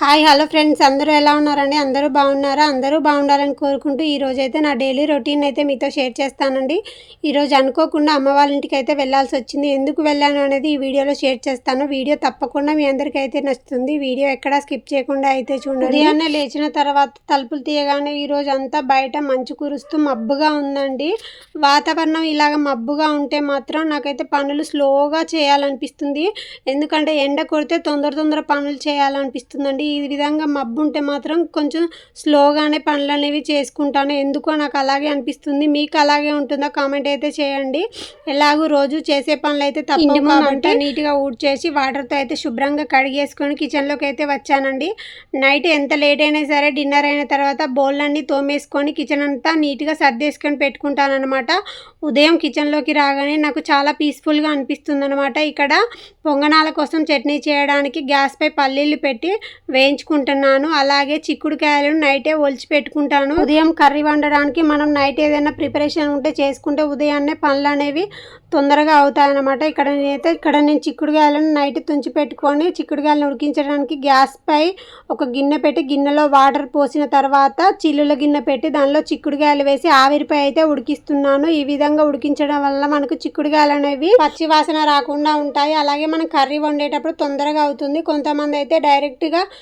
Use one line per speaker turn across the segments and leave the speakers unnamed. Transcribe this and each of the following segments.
Hi hello friends. అందరూ ఎలా ఉన్నారండి? అందరూ బాగున్నారా? అందరూ బాగుండాలని కోరుకుంటూ ఈరోజు అయితే నా డైలీ రొటీన్ అయితే మీతో షేర్ చేస్తానండి. ఈరోజు అనుకోకుండా అమ్మ వాళ్ళ ఇంటికి అయితే వెళ్ళాల్సి వచ్చింది. ఎందుకు వెళ్ళాను అనేది ఈ వీడియోలో షేర్ చేస్తాను. వీడియో తప్పకుండా మీ అందరికీ అయితే నచ్చుతుంది. వీడియో ఎక్కడా స్కిప్ చేయకుండా అయితే చూడండి. ఉదయాన్నే లేచిన తర్వాత తలుపులు తీయగానే ఈ రోజు అంతా బయట మంచు కురుస్తూ మబ్బుగా ఉందండి. వాతావరణం ఇలాగ మబ్బుగా ఉంటే మాత్రం నాకైతే పనులు స్లోగా చేయాలనిపిస్తుంది. ఎందుకంటే ఎండ కొడితే తొందర తొందర పనులు చేయాలనిపిస్తుందండి. ఈ విధంగా మబ్బు ఉంటే మాత్రం కొంచెం స్లోగానే పనులు అనేవి చేసుకుంటాను. ఎందుకో నాకు అలాగే అనిపిస్తుంది. మీకు అలాగే ఉంటుందో? కామెంట్ అయితే చేయండి. ఎలాగూ రోజు చేసే పనులు అయితే తప్ప కాబట్టి నీట్గా ఊడ్చేసి వాటర్తో అయితే శుభ్రంగా కడిగేసుకొని కిచెన్లోకి అయితే వచ్చానండి. నైట్ ఎంత లేట్ అయినా సరే డిన్నర్ అయిన తర్వాత బౌల్లన్నీ తోమేసుకొని కిచెన్ అంతా నీట్గా సర్దేసుకొని పెట్టుకుంటాను అనమాట ఉదయం కిచెన్లోకి రాగానే నాకు చాలా పీస్ఫుల్గా అనిపిస్తుంది అనమాట ఇక్కడ పొంగనాల కోసం చట్నీ చేయడానికి గ్యాస్పై పల్లీలు పెట్టి వేయించుకుంటున్నాను. అలాగే చిక్కుడుకాయలను నైటే ఒలిచి పెట్టుకుంటాను. ఉదయం కర్రీ వండడానికి మనం నైట్ ఏదైనా ప్రిపరేషన్ ఉంటే చేసుకుంటే ఉదయాన్నే పనులు అనేవి తొందరగా అవుతాయన్నమాట. ఇక్కడ నేనైతే ఇక్కడ నేను చిక్కుడుకాయలను నైట్ తుంచి పెట్టుకొని చిక్కుడుకాయలను ఉడికించడానికి గ్యాస్ పై ఒక గిన్నె పెట్టి గిన్నెలో వాటర్ పోసిన తర్వాత చిల్లుల గిన్నె పెట్టి దానిలో చిక్కుడుకాయలు వేసి ఆవిరిపై అయితే ఉడికిస్తున్నాను. ఈ విధంగా ఉడికించడం వల్ల మనకు చిక్కుడుకాయలు అనేవి పచ్చి వాసన రాకుండా ఉంటాయి. అలాగే మనం కర్రీ వండేటప్పుడు తొందరగా అవుతుంది. కొంతమంది అయితే డైరెక్ట్గా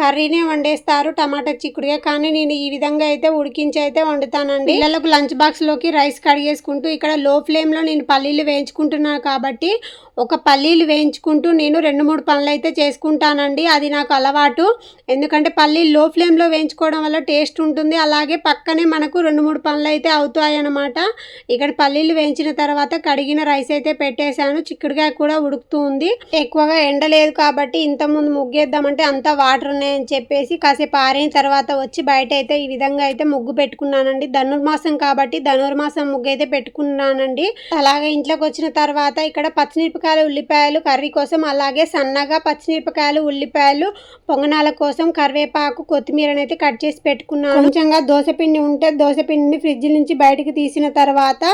కర్రీనే వండేస్తారు టమాటా చిక్కుడుగా. కానీ నేను ఈ విధంగా అయితే ఉడికించి అయితే వండుతానండి. పిల్లలకు లంచ్ బాక్స్లోకి రైస్ కడిగేసుకుంటూ ఇక్కడ లో ఫ్లేమ్లో నేను పల్లీలు వేయించుకుంటున్నాను కాబట్టి ఒక పల్లీలు వేయించుకుంటూ నేను రెండు మూడు పనులు అయితే చేసుకుంటానండి. అది నాకు అలవాటు. ఎందుకంటే పల్లీలు లో ఫ్లేమ్లో వేయించుకోవడం వల్ల టేస్ట్ ఉంటుంది. అలాగే పక్కనే మనకు రెండు మూడు పనులు అయితే అవుతాయి అన్నమాట ఇక్కడ పల్లీలు వేయించిన తర్వాత కడిగిన రైస్ అయితే పెట్టేశాను. చిక్కుడుగా కూడా ఉడుకుతూ ఉంది. ఎక్కువగా ఎండ లేదు కాబట్టి ఇంతకుముందు ముగ్గేద్దామంటే అంత వాటర్ ఉన్నాయని చెప్పేసి కాసేపు ఆరిన తర్వాత వచ్చి బయట అయితే ఈ విధంగా అయితే ముగ్గు పెట్టుకున్నానండి. ధనుర్మాసం కాబట్టి ధనుర్మాసం ముగ్గు అయితే పెట్టుకున్నానండి. అలాగే ఇంట్లోకి వచ్చిన తర్వాత ఇక్కడ పచ్చిమిరపకాయలు ఉల్లిపాయలు కర్రీ కోసం అలాగే సన్నగా పచ్చిమిరపకాయలు ఉల్లిపాయలు పొంగనాల కోసం కరివేపాకు కొత్తిమీరని అయితే కట్ చేసి పెట్టుకున్నాను. కొంచెంగా దోశపిండి ఉంటే దోశపిండిని ఫ్రిడ్జ్ నుంచి బయటకు తీసిన తర్వాత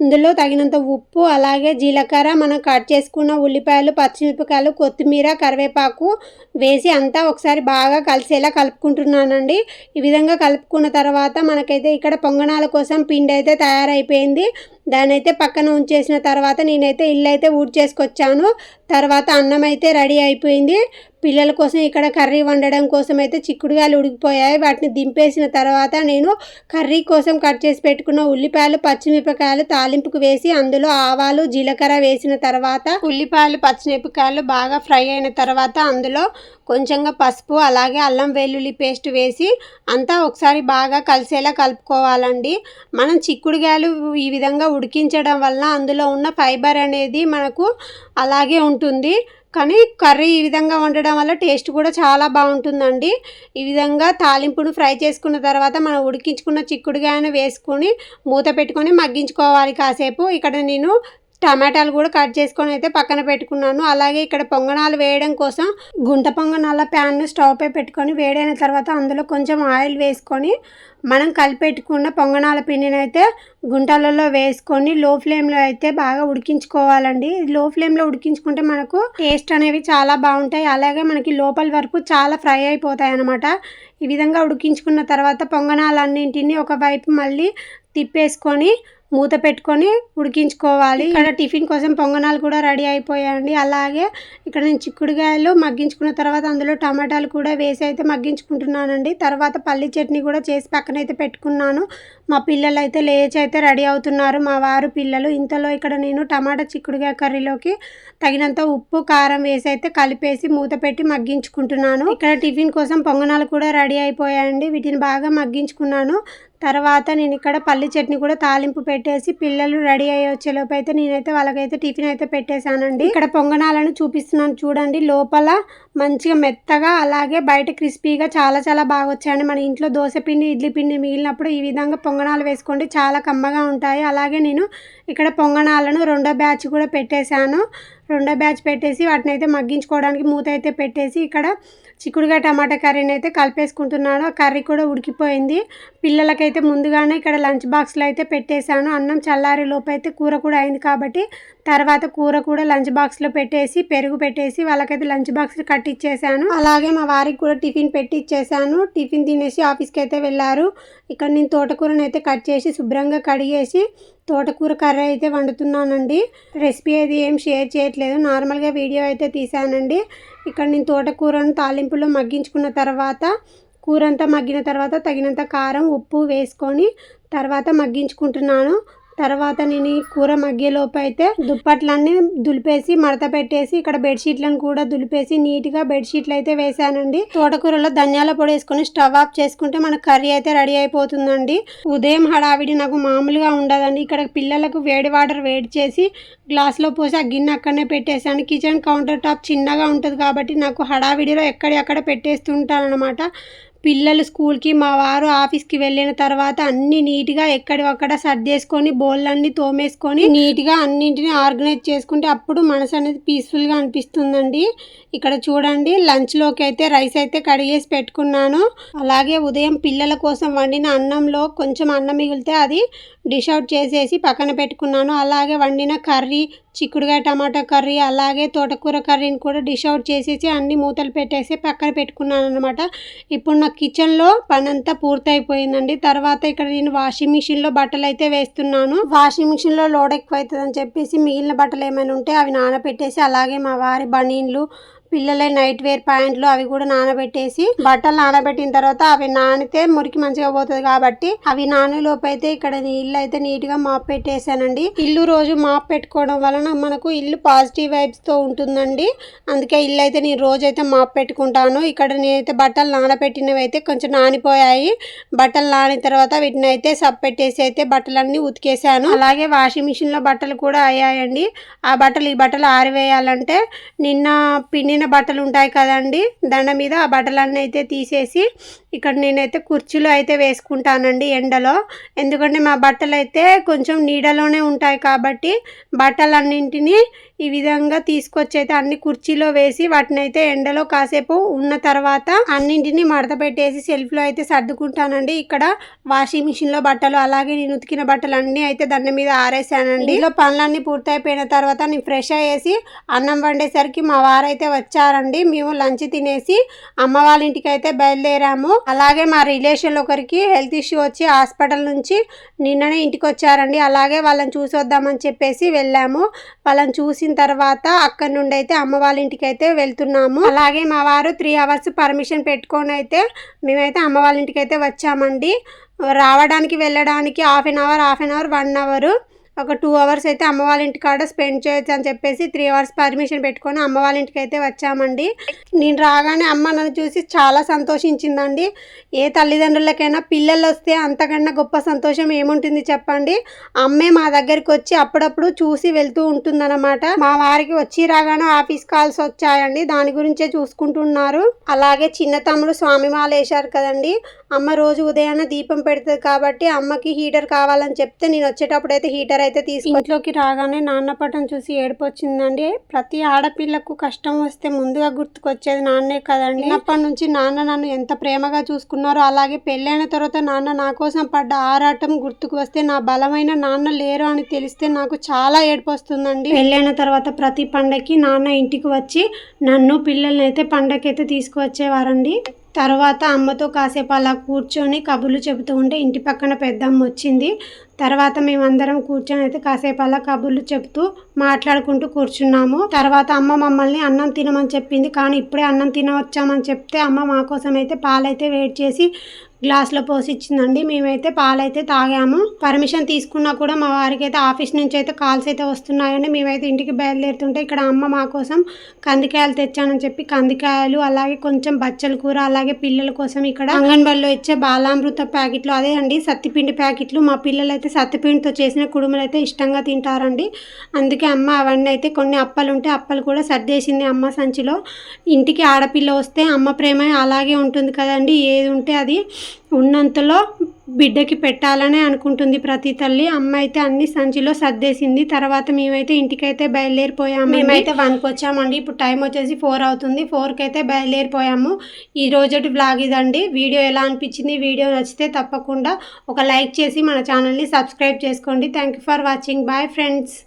ఇందులో తగినంత ఉప్పు అలాగే జీలకర్ర మనం కట్ చేసుకున్న ఉల్లిపాయలు పచ్చిమిరపకాయలు కొత్తిమీర కరివేపాకు వేసి అంతా ఒకసారి బాగా కలిసేలా కలుపుకుంటున్నానండి. ఈ విధంగా కలుపుకున్న తర్వాత మనకైతే ఇక్కడ పొంగనాల కోసం పిండి అయితే తయారైపోయింది. దాని అయితే పక్కన ఉంచేసిన తర్వాత నేనైతే ఇల్లు అయితే ఊడ్చేసుకొచ్చాను. తర్వాత అన్నం అయితే రెడీ అయిపోయింది. పిల్లల కోసం ఇక్కడ కర్రీ వండడం కోసం అయితే చిక్కుడుగాయలు ఉడికిపోయాయి. వాటిని దింపేసిన తర్వాత నేను కర్రీ కోసం కట్ చేసి పెట్టుకున్న ఉల్లిపాయలు పచ్చిమిరపకాయలు తాలింపుకు వేసి అందులో ఆవాలు జీలకర్ర వేసిన తర్వాత ఉల్లిపాయలు పచ్చిమిరపకాయలు బాగా ఫ్రై అయిన తర్వాత అందులో కొంచెంగా పసుపు అలాగే అల్లం వెల్లుల్లి పేస్ట్ వేసి అంతా ఒకసారి బాగా కలిసేలా కలుపుకోవాలండి. మనం చిక్కుడుగాయలు ఈ విధంగా ఉడికించడం వల్ల అందులో ఉన్న ఫైబర్ అనేది మనకు అలాగే ఉంటుంది. కానీ కర్రీ ఈ విధంగా వండడం వల్ల టేస్ట్ కూడా చాలా బాగుంటుందండి. ఈ విధంగా తాలింపును ఫ్రై చేసుకున్న తర్వాత మనం ఉడికించుకున్న చిక్కుడుగాయను వేసుకొని మూత పెట్టుకొని మగ్గించుకోవాలి కాసేపు. ఇక్కడ నేను టమాటాలు కూడా కట్ చేసుకొని అయితే పక్కన పెట్టుకున్నాను. అలాగే ఇక్కడ పొంగనాలు వేయడం కోసం గుంట పొంగనాల ప్యాన్ను స్టవ్ పై పెట్టుకొని వేడైన తర్వాత అందులో కొంచెం ఆయిల్ వేసుకొని మనం కలిపెట్టుకున్న పొంగనాల పిండిని అయితే గుంటలలో వేసుకొని లో ఫ్లేమ్లో అయితే బాగా ఉడికించుకోవాలండి. లో ఫ్లేమ్లో ఉడికించుకుంటే మనకు టేస్ట్ అనేవి చాలా బాగుంటాయి. అలాగే మనకి లోపల వరకు చాలా ఫ్రై అయిపోతాయి అన్నమాట. ఈ విధంగా ఉడికించుకున్న తర్వాత పొంగనాలన్నింటినీ ఒకవైపు మళ్ళీ తిప్పేసుకొని మూత పెట్టుకొని ఉడికించుకోవాలి. ఇక్కడ టిఫిన్ కోసం పొంగనాలు కూడా రెడీ అయిపోయాయండి. అలాగే ఇక్కడ నేను చిక్కుడుకాయలు మగ్గించుకున్న తర్వాత అందులో టమాటాలు కూడా వేసి అయితే మగ్గించుకుంటున్నానండి. తర్వాత పల్లి చట్నీ కూడా చేసి పక్కన అయితే పెట్టుకున్నాను. మా పిల్లలు అయితే లేచి అయితే రెడీ అవుతున్నారు. మా వారు పిల్లలు. ఇంతలో ఇక్కడ నేను టమాటా చిక్కుడుకాయ కర్రీలోకి తగినంత ఉప్పు కారం వేసి అయితే కలిపేసి మూత పెట్టి మగ్గించుకుంటున్నాను. ఇక్కడ టిఫిన్ కోసం పొంగనాలు కూడా రెడీ అయిపోయాయండి. వీటిని బాగా మగ్గించుకున్నాను. తర్వాత నేను ఇక్కడ పల్లి చట్నీ కూడా తాలింపు పెట్టేసి పిల్లలు రెడీ అయ్యి వచ్చేలోపు అయితే నేనైతే వాళ్ళకైతే టిఫిన్ అయితే పెట్టేశానండి. ఇక్కడ పొంగనాలను చూపిస్తున్నాను చూడండి. లోపల మంచిగా మెత్తగా అలాగే బయట క్రిస్పీగా చాలా చాలా బాగా వచ్చాయండి మన ఇంట్లో దోశ పిండి ఇడ్లీ పిండి మిగిలినప్పుడు ఈ విధంగా పొంగనాలు వేసుకోండి. చాలా కమ్మగా ఉంటాయి. అలాగే నేను ఇక్కడ పొంగనాలను రెండో బ్యాచ్ కూడా పెట్టేశాను. రెండో బ్యాచ్ పెట్టేసి వాటిని అయితే మగ్గించుకోవడానికి మూత అయితే పెట్టేసి ఇక్కడ చిక్కుడుగా టమాటా కర్రీని అయితే కలిపేసుకుంటున్నాను. ఆ కర్రీ కూడా ఉడికిపోయింది. పిల్లలకైతే ముందుగానే ఇక్కడ లంచ్ బాక్స్లో అయితే పెట్టేశాను. అన్నం చల్లారి లోపు అయితే కూర కూడా అయింది కాబట్టి తర్వాత కూర కూడా లంచ్ బాక్స్లో పెట్టేసి పెరుగు పెట్టేసి వాళ్ళకైతే లంచ్ బాక్స్ కట్టిచ్చేసాను. అలాగే మా వారికి కూడా టిఫిన్ పెట్టిచ్చేసాను. టిఫిన్ తినేసి ఆఫీస్కి అయితే వెళ్ళారు. ఇక్కడ నేను తోటకూరను అయితే కట్ చేసి శుభ్రంగా కడిగేసి తోటకూర కర్రీ అయితే వండుతున్నానండి. రెసిపీ అయితే ఏం షేర్ చేయట్లేదు. నార్మల్గా వీడియో అయితే తీసానండి ఇక్కడ నేను తోటకూరను తాలింపులో మగ్గించుకున్న తర్వాత కూర అంతా మగ్గిన తర్వాత తగినంత కారం ఉప్పు వేసుకొని తర్వాత మగ్గించుకుంటున్నాను. తర్వాత నేను ఈ కూర మగ్గేలోపు అయితే దుప్పట్లన్నీ దులిపేసి మడత పెట్టేసి ఇక్కడ బెడ్షీట్లను కూడా దులిపేసి నీట్గా బెడ్షీట్లు అయితే వేసానండి తోటకూరలో ధనియాల పొడి వేసుకొని స్టవ్ ఆఫ్ చేసుకుంటే మన కర్రీ అయితే రెడీ అయిపోతుందండి. ఉదయం హడావిడి నాకు మామూలుగా ఉండదండి. ఇక్కడ పిల్లలకు వేడి వాటర్ వేడి చేసి గ్లాస్లో పోసి ఆ గిన్నె అక్కడనే పెట్టేసాను కిచెన్ కౌంటర్ టాప్ చిన్నగా ఉంటుంది కాబట్టి నాకు హడావిడిలో ఎక్కడి అక్కడ పెట్టేస్తుంటాను అనమాట పిల్లలు స్కూల్కి మా వారు ఆఫీస్కి వెళ్ళిన తర్వాత అన్ని నీట్గా ఎక్కడివక్కడ సర్దేసుకొని బోళ్ళన్నీ తోమేసుకొని నీట్గా అన్నింటినీ ఆర్గనైజ్ చేసుకుంటే అప్పుడు మనసు అనేది పీస్ఫుల్గా అనిపిస్తుందండి. ఇక్కడ చూడండి లంచ్లోకి అయితే రైస్ అయితే కడిగేసి పెట్టుకున్నాను. అలాగే ఉదయం పిల్లల కోసం వండిన అన్నంలో కొంచెం అన్నం మిగిలితే అది డిష్ అవుట్ చేసేసి పక్కన పెట్టుకున్నాను. అలాగే వండిన కర్రీ చిక్కుడుగా టమాటా కర్రీ అలాగే తోటకూర కర్రీని కూడా డిష్ అవుట్ చేసేసి అన్ని మూతలు పెట్టేసి పక్కన పెట్టుకున్నాను అనమాట ఇప్పుడు నా కిచెన్లో పని అంతా పూర్తయిపోయిందండి. తర్వాత ఇక్కడ నేను వాషింగ్ మిషన్లో బట్టలు అయితే వేస్తున్నాను. వాషింగ్ మిషన్లో లోడ్ ఎక్కువ అవుతుందని చెప్పేసి మిగిలిన బట్టలు ఏమైనా ఉంటే అవి నానబెట్టేసి అలాగే మా వారి బనీన్లు పిల్లలే నైట్ వేర్ ప్యాంట్లు అవి కూడా నానబెట్టేసి బట్టలు నానబెట్టిన తర్వాత అవి నానితే మురికి మంచిగా పోతుంది కాబట్టి అవి నానేలోపు అయితే ఇక్కడ ఇల్లు అయితే నీట్గా మాప్ పెట్టేశానండి. ఇల్లు రోజు మాప్ పెట్టుకోవడం వలన మనకు ఇల్లు పాజిటివ్ వైబ్స్తో ఉంటుందండి. అందుకే ఇల్లు అయితే నేను రోజు అయితే మాప్ పెట్టుకుంటాను. ఇక్కడ నేనైతే బట్టలు నానబెట్టినవి అయితే కొంచెం నానిపోయాయి. బట్టలు నానిన తర్వాత వీటిని అయితే సబ్ పెట్టేసి అయితే బట్టలన్నీ ఉతికేసాను అలాగే వాషింగ్ మిషన్లో బట్టలు కూడా అయ్యాయండి. ఆ బట్టలు ఈ బట్టలు ఆరివేయాలంటే నిన్న పిండిన బట్టలు ఉంటాయి కదండి. దండ మీద ఆ బట్టలన్నీ అయితే తీసేసి ఇక్కడ నేనైతే కుర్చీలో అయితే వేసుకుంటానండి ఎండలో. ఎందుకంటే మా బట్టలు అయితే కొంచెం నీడలోనే ఉంటాయి కాబట్టి బట్టలన్నింటినీ ఈ విధంగా తీసుకొచ్చి అయితే అన్ని కుర్చీలో వేసి వాటిని అయితే ఎండలో కాసేపు ఉన్న తర్వాత అన్నింటినీ మడత పెట్టేసి సెల్ఫ్లో అయితే సర్దుకుంటానండి. ఇక్కడ వాషింగ్ మిషన్లో బట్టలు అలాగే నేను ఉతికిన బట్టలు అన్నీ అయితే దండ మీద ఆరేసానండి. ఇంట్లో పనులన్నీ పూర్తయిపోయిన తర్వాత నేను ఫ్రెష్ అయ్యేసి అన్నం వండేసరికి మా వారైతే వచ్చారండి. మేము లంచ్ తినేసి అమ్మ వాళ్ళ ఇంటికి అయితే బయలుదేరాము. అలాగే మా రిలేషన్ ఒకరికి హెల్త్ ఇష్యూ వచ్చి హాస్పిటల్ నుంచి నిన్ననే ఇంటికి వచ్చారండి. అలాగే వాళ్ళని చూసి వద్దామని చెప్పేసి వెళ్ళాము. వాళ్ళని చూసిన తర్వాత అక్కడి నుండి అయితే అమ్మ వాళ్ళ ఇంటికి అయితే వెళ్తున్నాము. అలాగే మా వారు త్రీ అవర్స్ పర్మిషన్ పెట్టుకొని అయితే మేమైతే అమ్మ వాళ్ళ ఇంటికి అయితే వచ్చామండి. రావడానికి వెళ్ళడానికి half an hour half an hour one hour ఒక టూ అవర్స్ అయితే అమ్మ వాళ్ళ ఇంటి కాడ స్పెండ్ చేయొచ్చు అని చెప్పేసి త్రీ అవర్స్ పర్మిషన్ పెట్టుకొని అమ్మ వాళ్ళ ఇంటికి అయితే వచ్చామండి. నేను రాగానే అమ్మ నన్ను చూసి చాలా సంతోషించిందండి. ఏ తల్లిదండ్రులకైనా పిల్లలు వస్తే అంతకన్నా గొప్ప సంతోషం ఏముంటుంది చెప్పండి? అమ్మే మా దగ్గరికి వచ్చి అప్పుడప్పుడు చూసి వెళ్తూ ఉంటుందన్నమాట. మా వారికి వచ్చి రాగానే ఆఫీస్ కాల్స్ వచ్చాయండి. దాని గురించే చూసుకుంటున్నారు. అలాగే చిన్న తమ్ముడు స్వామి మాల వేశారు కదండి. అమ్మ రోజు ఉదయాన్నే దీపం పెడుతుంది కాబట్టి అమ్మకి హీటర్ కావాలని చెప్తే నేను వచ్చేటప్పుడు అయితే హీటర్ అయితే తీసుకు ఇంట్లోకి రాగానే నాన్న పటం చూసి ఏడుపు వచ్చిందండి ప్రతి ఆడపిల్లకు కష్టం వస్తే ముందుగా గుర్తుకొచ్చేది నాన్నే కదండి. అప్పటి నుంచి నాన్న నన్ను ఎంత ప్రేమగా చూసుకున్నారో అలాగే పెళ్ళైన తర్వాత నాన్న నా కోసం పడ్డ ఆరాటం గుర్తుకు వస్తే నా బలమైన నాన్న లేరు అని తెలిస్తే నాకు చాలా ఏడుపు వస్తుందండి పెళ్ళైన తర్వాత ప్రతి పండగకి నాన్న ఇంటికి వచ్చి నన్ను పిల్లల్ని అయితే పండగకి తీసుకువచ్చేవారండి. తర్వాత అమ్మతో కాసేపు అలా కూర్చొని కబుర్లు చెబుతూ ఉంటే ఇంటి పక్కన పెద్దమ్మ వచ్చింది. తర్వాత మేమందరం కూర్చొని అయితే కాసేపు అలా కబుర్లు చెబుతూ మాట్లాడుకుంటూ కూర్చున్నాము. తర్వాత అమ్మ మమ్మల్ని అన్నం తినమని చెప్పింది. కానీ ఇప్పుడే అన్నం తినవచ్చామని చెప్తే అమ్మ మా కోసం అయితే పాలైతే వేడి చేసి గ్లాస్లో పోసి ఇచ్చిందండి మేమైతే పాలైతే తాగాము. పర్మిషన్ తీసుకున్నా కూడా మా వారికి అయితే ఆఫీస్ నుంచి అయితే కాల్స్ అయితే వస్తున్నాయని మేమైతే ఇంటికి బయలుదేరుతుంటే ఇక్కడ అమ్మ మా కోసం కందికాయలు తెచ్చానని చెప్పి కందికాయలు అలాగే కొంచెం బచ్చల కూర అలాగే పిల్లల కోసం ఇక్కడ అంగన్వాడిలో ఇచ్చే బాలామృత ప్యాకెట్లు అదే అండి సత్తిపిండి ప్యాకెట్లు. మా పిల్లలు అయితే సత్తిపిండితో చేసిన కుడుములు అయితే ఇష్టంగా తింటారండి. అందుకే అమ్మ అవన్నీ అయితే కొన్ని అప్పలు ఉంటే అప్పలు కూడా సర్దేసింది అమ్మ సంచిలో. ఇంటికి ఆడపిల్ల వస్తే అమ్మ ప్రేమ అలాగే ఉంటుంది కదండి. ఏది ఉంటే అది ఉన్నంతలో బిడ్డకి పెట్టాలనే అనుకుంటుంది ప్రతి తల్లి. అమ్మ అయితే అన్ని సంచిలో సర్దేసింది. తర్వాత మేమైతే ఇంటికైతే బయలుదేరిపోయాము మేమైతే వన్కి వచ్చామండి. ఇప్పుడు టైం వచ్చేసి ఫోర్ అవుతుంది. ఫోర్కి అయితే బయలుదేరిపోయాము. ఈ రోజటి బ్లాగ్ ఇదండి. వీడియో ఎలా అనిపించింది? వీడియో నచ్చితే తప్పకుండా ఒక లైక్ చేసి మన ఛానల్ని సబ్స్క్రైబ్ చేసుకోండి. Thank you for watching. Bye friends.